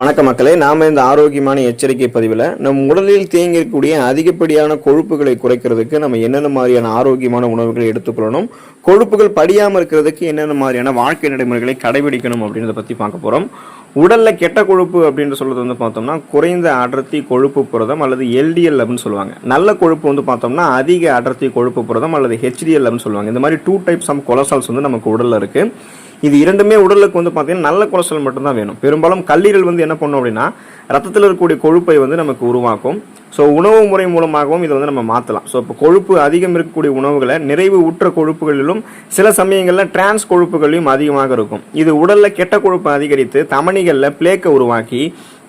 வணக்க மக்களே நாம இந்த ஆரோக்கியமான எச்சரிக்கை பதிவில் நம் உடலில் தேங்கி அதிகப்படியான கொழுப்புகளை குறைக்கிறதுக்கு நம்ம என்னென்ன மாதிரியான ஆரோக்கியமான உணவுகளை எடுத்துக்கொள்ளணும் கொழுப்புகள் படியாமல் இருக்கிறதுக்கு என்னென்ன மாதிரியான வாழ்க்கை நடைமுறைகளை கடைபிடிக்கணும் அப்படின்றத பற்றி பார்க்க போகிறோம் உடலில் கெட்ட கொழுப்பு அப்படின்னு சொல்கிறது வந்து பார்த்தோம்னா குறைந்த அடர்த்தி கொழுப்பு புரதம் அல்லது எல்டிஎல் அப்படின்னு சொல்லுவாங்க. நல்ல கொழுப்பு வந்து பார்த்தோம்னா அதிக அடர்த்தி கொழுப்பு புரதம் அல்லது ஹெச்டிஎல் அப்படின்னு சொல்லுவாங்க. இந்த மாதிரி டூ டைப்ஸ் ஆஃப் கொலஸ்ட்ரால்ஸ் வந்து நமக்கு உடலில் இருக்குது இது இரண்டுமே உடலுக்கு வந்து பார்த்தீங்கன்னா நல்ல கொலஸ்ட்ரால் மட்டும்தான் வேணும். பெரும்பாலும் கல்லீரல் வந்து என்ன பண்ணும் அப்படின்னா ரத்தத்தில் இருக்கக்கூடிய கொழுப்பை வந்து நமக்கு உருவாக்கும். ஸோ உணவு முறை மூலமாகவும் இதை வந்து நம்ம மாற்றலாம் ஸோ இப்போ கொழுப்பு அதிகம் இருக்கக்கூடிய உணவுகளை நிறைவு உற்ற கொழுப்புகளிலும் சில சமயங்களில் டிரான்ஸ் கொழுப்புகளிலும் அதிகமாக இருக்கும். இது உடலில் கெட்ட கொழுப்பு அதிகரித்து தமணிகளில் பிளேக்கை உருவாக்கி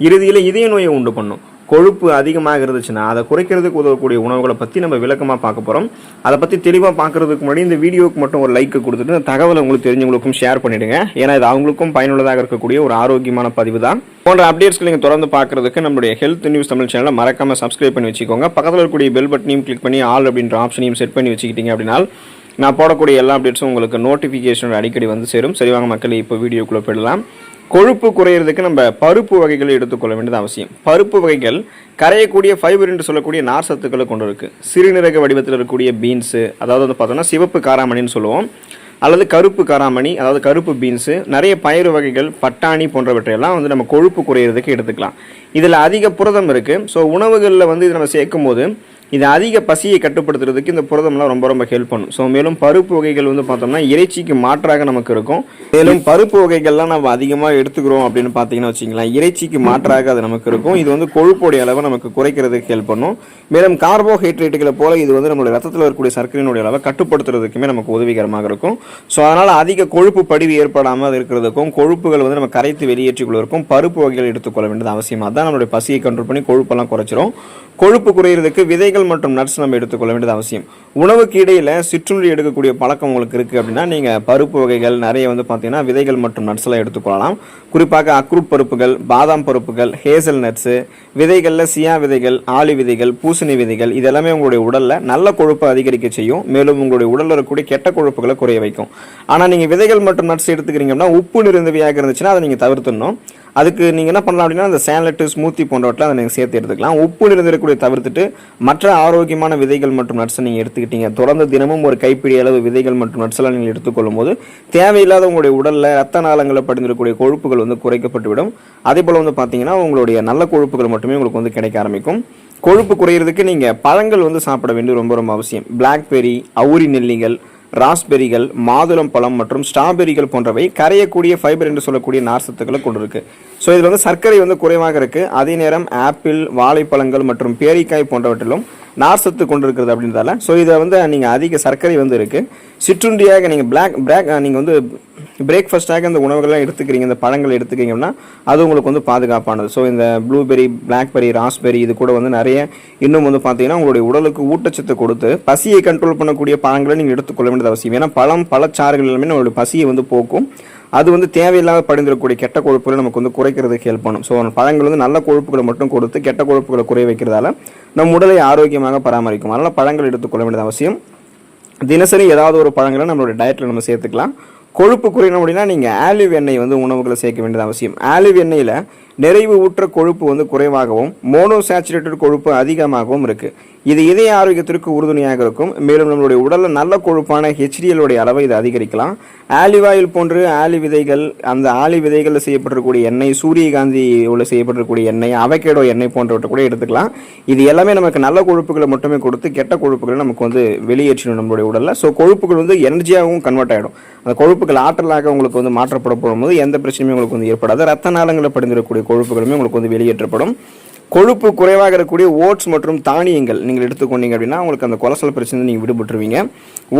இறுதியில் இதய நோயை உண்டு பண்ணும். கொழுப்பு அதிகமாக இருந்துச்சுன்னா அதை குறைக்கிறதுக்கு உதவக்கூடிய உணவுகளை பற்றி நம்ம விளக்கமாக பார்க்க போகிறோம் அதை பற்றி தெளிவாக பார்க்குறதுக்கு முன்னாடி இந்த வீடியோவுக்கு மட்டும் ஒரு லைக் கொடுத்துட்டு இந்த தகவலை உங்களுக்கு தெரிஞ்சவங்களுக்கும் ஷேர் பண்ணிவிடுங்க ஏன்னா இது அவங்களுக்கும் பயனுள்ளதாக இருக்கக்கூடிய ஒரு ஆரோக்கியமான பதிவு தான். போன்ற அப்டேட்ஸ்கள் நீங்கள் தொடர்ந்து பார்க்குறதுக்கு நம்மளுடைய ஹெல்த் நியூஸ் தமிழ் சேனலை மறக்காமல் சப்ஸ்கிரைப் பண்ணி வச்சுக்கோங்க. பக்கத்தில் இருக்கக்கூடிய பெல் பட்டனையும் கிளிக் பண்ணி ஆல் அப்படின்ற ஆப்ஷனையும் செட் பண்ணி வச்சுக்கிட்டீங்க அப்படின்னா நான் போடக்கூடிய எல்லா அப்டேட்ஸும் உங்களுக்கு நோட்டிஃபிகேஷன் அடிக்கடி வந்து சேரும். சரிவாங்க மக்களை இப்போ வீடியோக்குள்ளே போயிடலாம். கொழுப்பு குறையிறதுக்கு நம்ம பருப்பு வகைகளை எடுத்துக்கொள்ள வேண்டியது அவசியம். பருப்பு வகைகள் கரையக்கூடிய ஃபைபர் என்று சொல்லக்கூடிய நார் சத்துக்களை கொண்டு இருக்குது சிறுநீரக வடிவத்தில் இருக்கக்கூடிய பீன்ஸு அதாவது வந்து பார்த்தோம்னா சிவப்பு காராமணின்னு சொல்லுவோம். அல்லது கருப்பு காராமணி அதாவது கருப்பு பீன்ஸு நிறைய பயிறு வகைகள் பட்டாணி போன்றவற்றையெல்லாம் வந்து நம்ம கொழுப்பு குறையிறதுக்கு எடுத்துக்கலாம். இதில் அதிக புரதம் இருக்குது ஸோ உணவுகளில் வந்து இதை நம்ம சேர்க்கும் போது இது அதிக பசியை கட்டுப்படுத்துறதுக்கு இந்த புரதம்லாம் ரொம்ப ரொம்ப ஹெல்ப் பண்ணும். ஸோ மேலும் பருப்பு வகைகள் வந்து பார்த்தோம்னா இறைச்சிக்கு மாற்றாக நமக்கு இருக்கும். மேலும் பருப்பு வகைகள்லாம் நம்ம அதிகமாக எடுத்துக்கிறோம் அப்படின்னு பார்த்தீங்கன்னா வச்சிங்களேன் இறைச்சிக்கு மாற்றாக அது நமக்கு இருக்கும். இது வந்து கொழுப்போடைய அளவை நமக்கு குறைக்கிறதுக்கு ஹெல்ப் பண்ணும். மேலும் கார்போஹைட்ரேட்டுகளை போல இது வந்து நம்மளுடைய ரத்தத்தில் இருக்கக்கூடிய சர்க்கரையினுடைய அளவை கட்டுப்படுத்துறதுக்குமே நமக்கு உதவிகரமாக இருக்கும். ஸோ அதனால் அதிக கொழுப்பு படிவு ஏற்படாமல் இருக்கிறதுக்கும் கொழுப்புகள் வந்து நம்ம கரைத்து வெளியேற்றிக் கொள்வதற்கும் பருப்பு வகைகள் எடுத்துக்கொள்ள வேண்டியது அவசியமாக தான் நம்மளுடைய பசியை கண்ட்ரோல் பண்ணி கொழுப்பெல்லாம் குறைச்சிரும். கொழுப்பு குறையிறதுக்கு விதைகள் மற்றும் நட்ஸ் நம்ம எடுத்துக்கொள்ள வேண்டியது அவசியம். உணவுக்கு இடையில சிற்றுண்டி எடுக்கக்கூடிய பழக்கம் உங்களுக்கு இருக்குது அப்படின்னா நீங்கள் பருப்பு வகைகள் நிறைய வந்து பார்த்தீங்கன்னா விதைகள் மற்றும் நட்ஸ் எல்லாம் எடுத்துக்கொள்ளலாம். குறிப்பாக அக்ரூட் பருப்புகள் பாதாம் பருப்புகள் ஹேசல் நட்ஸு விதைகளில் சியா விதைகள் ஆளி விதைகள் பூசணி விதைகள் இதெல்லாமே உங்களுடைய உடலில் நல்ல கொழுப்பை அதிகரிக்க செய்யும். மேலும் உங்களுடைய உடலில் இருக்கக்கூடிய கெட்ட கொழுப்புகளை குறைய வைக்கும். ஆனால் நீங்கள் விதைகள் மற்றும் நட்ஸ் எடுத்துக்கிறீங்க அப்படின்னா உப்பு நிறைந்தவையாக இருந்துச்சுன்னா அதை நீங்கள் தவிர்த்துடணும். அதுக்கு நீங்கள் என்ன பண்ணலாம் அப்படின்னா அந்த சேலட்டு ஸ்மூத்தி போன்றவற்றில் அதை நீங்கள் சேர்த்து எடுத்துக்கலாம். உப்பு நிறைந்திருக்கக்கூடிய தவிர்த்துட்டு மற்ற ஆரோக்கியமான விதைகள் மற்றும் நட்ஸை நீங்கள் எடுத்துக்கிட்டீங்க. தொடர்ந்து தினமும் ஒரு கைப்பிடி அளவு விதைகள் மற்றும் நட்ஸெல்லாம் நீங்கள் எடுத்துக்கொள்ளும் போது தேவையில்லாத உங்களுடைய உடலில் ரத்த நாளங்களில் படிந்திருக்கக்கூடிய கொழுப்புகள் வந்து குறைக்கப்பட்டுவிடும். அதே போல் வந்து பார்த்தீங்கன்னா உங்களுடைய நல்ல கொழுப்புகள் மட்டுமே உங்களுக்கு வந்து கிடைக்க ஆரம்பிக்கும். கொழுப்பு குறையிறதுக்கு நீங்கள் பழங்கள் வந்து சாப்பிட வேண்டியது ரொம்ப ரொம்ப அவசியம். பிளாக்பெரி அவுரி நெல்லிகள் ராஸ்பெரிகள் மாதுளம் பழம் மற்றும் ஸ்ட்ராபெரிகள் போன்றவை கரையக்கூடிய ஃபைபர் என்று சொல்லக்கூடிய நார் சத்துக்களை கொண்டிருக்கு. ஸோ இதில் வந்து சர்க்கரை வந்து குறைவாக இருக்குது அதே நேரம் ஆப்பிள் வாழைப்பழங்கள் மற்றும் பேரிக்காய் போன்றவற்றிலும் நார் சத்து கொண்டிருக்கிறது அப்படின்றதால. ஸோ இதை வந்து நீங்கள் அதிக சர்க்கரை வந்து இருக்குது சிற்றுண்டியாக நீங்கள் பிளாக் பிளாக் நீங்கள் வந்து பிரேக்ஃபாஸ்ட்டாக இந்த உணவுகள்லாம் எடுத்துக்கிறீங்க இந்த பழங்கள் எடுத்துக்கிறீங்கன்னா அது உங்களுக்கு வந்து பாதுகாப்பானது. ஸோ இந்த ப்ளூபெரி பிளாக்பெரி ராஸ்பெரி இது கூட வந்து நிறைய இன்னும் வந்து பார்த்தீங்கன்னா உங்களுடைய உடலுக்கு ஊட்டச்சத்து கொடுத்து பசியை கண்ட்ரோல் பண்ணக்கூடிய பழங்களை நீங்கள் எடுத்துக்கொள்ள வேண்டியது அவசியம். ஏன்னா பழம் பழச்சாறுகள் எல்லாமே நம்மளுடைய பசியை வந்து போக்கும். அது வந்து தேவையில்லாத படிந்திருக்கக்கூடிய கெட்ட கொழுப்புகளை நமக்கு வந்து குறைக்கிறதுக்கு ஹெல்ப் பண்ணும். ஸோ பழங்கள் வந்து நல்ல கொழுப்புகளை மட்டும் கொடுத்து கெட்ட கொழுப்புகளை குறை வைக்கிறதால நம் உடலை ஆரோக்கியமாக பராமரிக்கும். அதனால் பழங்கள் எடுத்துக்கொள்ள வேண்டியது அவசியம். தினசரி ஏதாவது ஒரு பழங்களை நம்மளுடைய டயட்டில் நம்ம சேர்த்துக்கலாம். கொழுப்பு குறையணும் அப்படின்னா நீங்கள் ஆலிவ் எண்ணெய் வந்து உணவுகளை சேர்க்க வேண்டியது அவசியம். ஆலிவ் எண்ணெயில் நிறைவு ஊற்ற கொழுப்பு வந்து குறைவாகவும் மோனோசாச்சுரேட்டட் கொழுப்பு அதிகமாகவும் இருக்குது இது இதய ஆரோக்கியத்திற்கு உறுதுணையாக இருக்கும். மேலும் நம்மளுடைய உடலில் நல்ல கொழுப்பான ஹெச்டிஎல்லுடைய அளவை இது அதிகரிக்கலாம். ஆலிவ் ஆயில் போன்று ஆலி விதைகள் அந்த ஆலி விதைகளில் செய்யப்பட்டிருக்கக்கூடிய எண்ணெய் சூரியகாந்தி உள்ள செய்யப்பட்டிருக்கக்கூடிய எண்ணெய் அவகேடோ எண்ணெய் போன்றவற்றை கூட எடுத்துக்கலாம். இது எல்லாமே நமக்கு நல்ல கொழுப்புகளை மட்டுமே கொடுத்து கெட்ட கொழுப்புகளை நமக்கு வந்து வெளியேற்றணும் நம்மளுடைய உடலில். ஸோ கொழுப்புகள் வந்து எனர்ஜியாகவும் கன்வெர்ட் ஆகிடும் அந்த கொழுப்புகள் ஆற்றலாக உங்களுக்கு வந்து மாற்றப்பட போகும்போது எந்த பிரச்சனையும் உங்களுக்கு வந்து ஏற்படாது. ரத்த நாளங்களில் படிந்திருக்கக்கூடிய கொழுப்புகளுமே உங்களுக்கு வந்து வெளியேற்றப்படும். கொழுப்பு குறைவாக இருக்கக்கூடிய ஓட்ஸ் மற்றும் தானியங்கள் நீங்கள் எடுத்துக்கொண்டீங்க அப்படின்னா உங்களுக்கு அந்த கொலஸ்ட்ரால் பிரச்சனை நீங்கள் விடுபட்டுருவீங்க.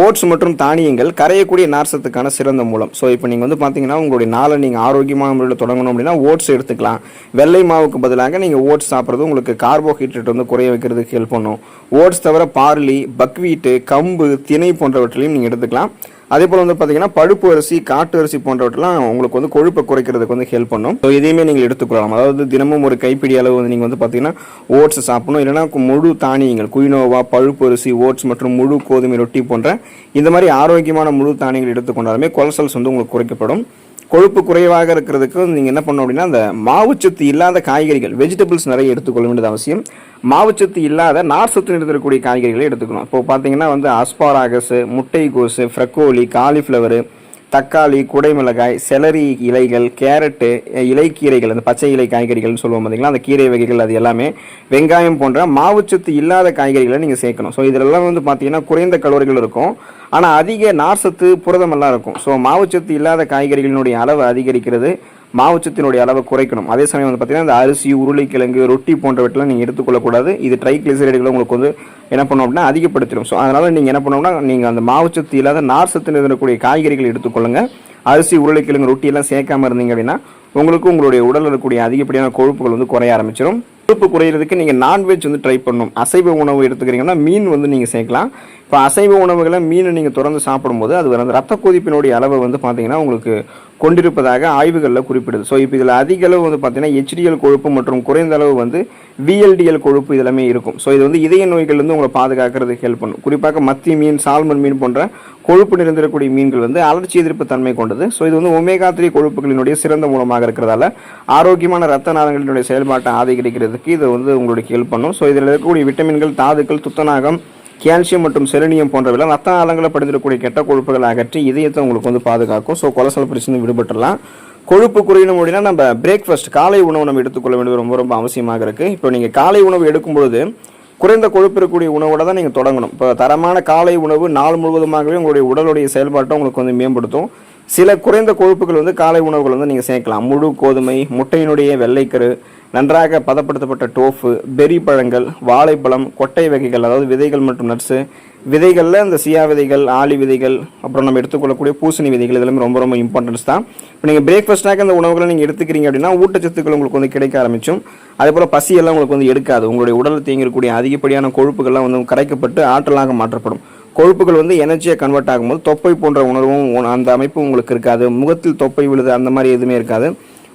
ஓட்ஸ் மற்றும் தானியங்கள் கரையக்கூடிய நார்சத்துக்கான சிறந்த மூலம். ஸோ இப்போ நீங்கள் வந்து பார்த்தீங்கன்னா உங்களுடைய நாளை நீங்கள் ஆரோக்கியமான முறையில் தொடங்கணும் அப்படின்னா ஓட்ஸ் எடுத்துக்கலாம். வெள்ளை மாவுக்கு பதிலாக நீங்கள் ஓட்ஸ் சாப்பிட்றது உங்களுக்கு கார்போஹைட்ரேட் வந்து குறைய வைக்கிறதுக்கு ஹெல்ப் பண்ணும். ஓட்ஸ் தவிர பார்லி பக்வீட்டு கம்பு திணை போன்றவற்றிலையும் நீங்கள் எடுத்துக்கலாம். அதே போல் வந்து பார்த்தீங்கன்னா பழுப்பு அரிசி காட்டு அரிசி போன்றவற்றெல்லாம் உங்களுக்கு வந்து கொழுப்பை குறைக்கிறதுக்கு வந்து ஹெல்ப் பண்ணும். ஸோ இதையுமே நீங்கள் எடுத்துக்கொள்ளலாம். அதாவது தினமும் ஒரு கைப்பிடி அளவு வந்து நீங்கள் வந்து பார்த்தீங்கன்னா ஓட்ஸ் சாப்பிடணும். இல்லைன்னா முழு தானியங்கள் குயினோவா பழுப்பு அரிசி ஓட்ஸ் மற்றும் முழு கோதுமை ரொட்டி போன்ற இந்த மாதிரி ஆரோக்கியமான முழு தானியங்கள் எடுத்துக்கொண்டாலுமே கொலஸ்ட்ரால்ஸ் வந்து உங்களுக்கு குறைக்கப்படும். கொழுப்பு குறைவாக இருக்கிறதுக்கு நீங்கள் என்ன பண்ணணும் அப்படின்னா அந்த மாவுச்சத்து இல்லாத காய்கறிகள் வெஜிடபிள்ஸ் நிறைய எடுத்துக்கொள்ள வேண்டியது அவசியம். மாவுச்சத்து இல்லாத நார் சத்து இருக்கக்கூடிய காய்கறிகளை எடுத்துக்கணும். இப்போ பார்த்தீங்கன்னா வந்து அஸ்பாராகஸு முட்டை கோசு ஃப்ரக்கோலி காலிஃப்ளவரு தக்காளி குடைமிளகாய் செலரி இலைகள் கேரட்டு இலைக்கீரைகள் அந்த பச்சை இலை காய்கறிகள்னு சொல்லுவோம் பார்த்தீங்களா? அந்த கீரை வகைகள் அது எல்லாமே வெங்காயம் போன்ற மாவுச்சத்து இல்லாத காய்கறிகளை நீங்கள் சேர்க்கணும். ஸோ இதெல்லாம் வந்து பார்த்தீங்கன்னா குறைந்த கலோரிகள் இருக்கும். ஆனால் அதிக நார்சத்து புரதமெல்லாம் இருக்கும். ஸோ மாவுச்சத்து இல்லாத காய்கறிகளினுடைய அளவு அதிகரிக்கிறது. மாவுச்சத்தினுடைய அளவை குறைக்கணும். அதே சமயம் வந்து பார்த்தீங்கன்னா இந்த அரிசி உருளைக்கிழங்கு ரொட்டி போன்றவற்றெல்லாம் நீங்கள் எடுத்துக்கொள்ளக்கூடாது. இது ட்ரைக்ளிசரைடுகளை உங்களுக்கு வந்து என்ன பண்ணணும் அப்படின்னா அதிகப்படுத்திடும். ஸோ அதனால் நீங்கள் என்ன பண்ணணும்னா நீங்கள் அந்த மாவுச்சத்து இல்லாத நார் சத்து இருக்கக்கூடிய காய்கறிகள் எடுத்துக்கொள்ளுங்கள் அரிசி உருளைக்கிழங்கு ரொட்டியெல்லாம் சேர்க்காமல் சேர்க்காம இருந்தீங்க அப்படின்னா உங்களுக்கு உங்களுடைய உடலில் இருக்கக்கூடிய அதிகப்படியான கொழுப்புகள் வந்து குறைய ஆரம்பிச்சிடும் கொழுப்பு குறையிறதுக்கு நீங்கள் நான்வெஜ் வந்து ட்ரை பண்ணணும். அசைவ உணவு எடுத்துக்கிறீங்கன்னா மீன் வந்து நீங்கள் சேர்க்கலாம். இப்போ அசைவ உணவுகளை மீனை நீங்கள் தொடர்ந்து சாப்பிடும்போது அது வந்து ரத்த கொதிப்பினுடைய அளவை வந்து பார்த்தீங்கன்னா உங்களுக்கு கொண்டிருப்பதாக ஆய்வுகளில் குறிப்பிடுது. ஸோ இப்போ இதில் அதிக அளவு வந்து பார்த்தீங்கன்னா ஹெச்டிஎல் கொழுப்பு மற்றும் குறைந்த அளவு வந்து விஎல்டிஎல் கொழுப்பு இதெல்லாமே இருக்கும். ஸோ இது வந்து இதய நோய்கள்லேருந்து உங்களை பாதுகாக்கிறதுக்கு ஹெல்ப் பண்ணும். குறிப்பாக மத்தி மீன் சால்மன் மீன் போன்ற கொழுப்பு நிறைந்திருக்கக்கூடிய மீன்கள் வந்து அலர்ச்சி எதிர்ப்பு தன்மை கொண்டது. ஸோ இது வந்து ஒமேகா த்ரீ கொழுப்புகளினுடைய சிறந்த மூலமாக இருக்கிறதால ஆரோக்கியமான ரத்த நாளங்களினுடைய செயல்பாட்டை ஆதரிக்கிறதுக்கு இது வந்து உங்களுக்கு ஹெல்ப் பண்ணும். ஸோ இதில் இருக்கக்கூடிய விட்டமின்கள் தாதுக்கள் துத்தநாகம் கால்சியம் மற்றும் செலினியம் போன்றவெல்லாம் ரத்த நாளங்களில் படிந்திருக்கக்கூடிய கெட்ட கொழுப்புகளை அகற்றி இதயத்தை உங்களுக்கு வந்து பாதுகாக்கும். ஸோ கொலசல் பிரச்சனை விடுபட்டுலாம் கொழுப்பு குறையணும் அப்படின்னா நம்ம பிரேக்ஃபாஸ்ட் காலை உணவு நம்ம எடுத்துக்கொள்ள வேண்டியது ரொம்ப ரொம்ப அவசியமாக இருக்குது இப்போ நீங்கள் காலை உணவு எடுக்கும்பொழுது குறைந்த கொழுப்பு இருக்கக்கூடிய உணவோட தான் நீங்கள் தொடங்கணும். இப்போ தரமான காலை உணவு நாள் முழுவதுமாகவே உங்களுடைய உடலுடைய செயல்பாட்டை உங்களுக்கு வந்து மேம்படுத்தும். சில குறைந்த கொழுப்புகள் வந்து காலை உணவுகள் வந்து நீங்கள் சேர்க்கலாம். முழு கோதுமை முட்டையினுடைய வெள்ளைக்கரு நன்றாக பதப்படுத்தப்பட்ட டோஃபு பெரி பழங்கள் வாழைப்பழம் கொட்டை வகைகள் அதாவது விதைகள் மற்றும் நட்ஸு விதைகளில் இந்த சியா விதைகள் ஆலி விதைகள் அப்புறம் நம்ம எடுத்துக்கொள்ளக்கூடிய பூசணி விதைகள் இதெல்லாமே ரொம்ப ரொம்ப இம்பார்ட்டன்ஸ் தான். இப்போ நீங்கள் பிரேக்ஃபாஸ்ட்டாக இந்த உணவுகளை நீங்கள் எடுத்துக்கிறீங்க அப்படின்னா ஊட்டச்சத்துக்கள் உங்களுக்கு வந்து கிடைக்க ஆரம்பிச்சும். அதே போல் பசியெல்லாம் உங்களுக்கு வந்து எடுக்காது. உங்களுடைய உடலில் தேங்கக்கூடிய அதிகப்படியான கொழுப்புகள்லாம் வந்து கரைக்கப்பட்டு ஆற்றலாக மாற்றப்படும். கொழுப்புகள் வந்து எனர்ஜியாக கன்வெர்ட் ஆகும்போது தொப்பை போன்ற உணர்வும் அந்த அமைப்பும் உங்களுக்கு இருக்காது. முகத்தில் தொப்பை விழுது அந்த மாதிரி எதுவுமே இருக்காது.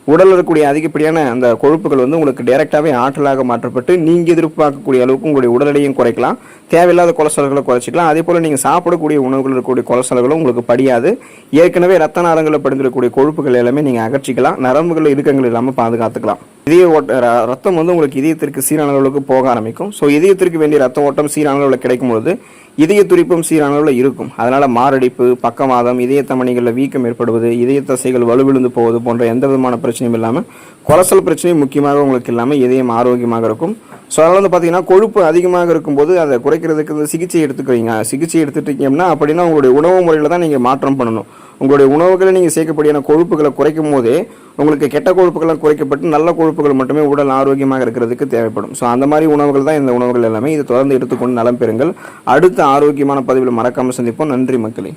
உடலில் இருக்கக்கூடிய அதிகப்படியான அந்த கொழுப்புகள் வந்து உங்களுக்கு டைரெக்டாகவே ஆற்றலாக மாற்றப்பட்டு நீங்கள் எதிர்பார்க்கக்கூடிய அளவுக்கு உங்களுடைய உடல் எடையும் குறைக்கலாம். தேவையில்லாத கொலஸ்ட்ரால்களை குறைச்சிக்கலாம். அதே போல் நீங்கள் சாப்பிடக்கூடிய உணவுகள் இருக்கக்கூடிய கொலஸ்ட்ரால்களும் உங்களுக்கு படியாது. ஏற்கனவே ரத்த நாளங்களில் படிந்திருக்கக்கூடிய கொழுப்புகள் எல்லாமே நீங்கள் அகற்றிக்கலாம். நரம்புகள் இறுக்கங்கள் இல்லாமல் பாதுகாத்துக்கலாம். இதய ஓட்ட ர- ரத்தம் வந்து உங்களுக்கு இதயத்திற்கு சீரான அளவுக்கு போக ஆரம்பிக்கும். ஸோ இதயத்திற்கு வேண்டிய ரத்த ஓட்டம் சீரான அளவில் கிடைக்கும் பொழுது இதய துடிப்பும் சீரான அளவில் இருக்கும். அதனால் மாரடைப்பு பக்கவாதம் இதய தமணிகளில் வீக்கம் ஏற்படுவது இதய தசைகள் வலுவிழுந்து போவது போன்ற எந்த விதமான பிரச்சனையும் இல்லாமல் கொலசல் பிரச்சனையும் முக்கியமாக உங்களுக்கு இல்லாமல் இதயம் ஆரோக்கியமாக இருக்கும். ஸோ அதனால் வந்து பார்த்தீங்கன்னா கொழுப்பு அதிகமாக இருக்கும்போது அதை குறைக்கிறதுக்கு இந்த சிகிச்சை எடுத்துக்கிறீங்க. சிகிச்சை எடுத்துட்டீங்கன்னா அப்படின்னா உங்களுடைய உணவு முறையில் தான் நீங்கள் மாற்றம் பண்ணணும். உங்களுடைய உணவுகளை நீங்கள் சேர்க்கப்படியான கொழுப்புகளை குறைக்கும் போதே உங்களுக்கு கெட்ட கொழுப்புகள்லாம் குறைக்கப்பட்டு நல்ல கொழுப்புகள் மட்டுமே உடல் ஆரோக்கியமாக இருக்கிறதுக்கு தேவைப்படும். ஸோ அந்த மாதிரி உணவுகள் தான் இந்த உணவுகள் எல்லாமே. இது தொடர்ந்து எடுத்துக்கொண்டு நலம் பெறுங்கள். அடுத்த ஆரோக்கியமான பதிவில் மறக்காமல் சந்திப்போம். நன்றி மக்களே.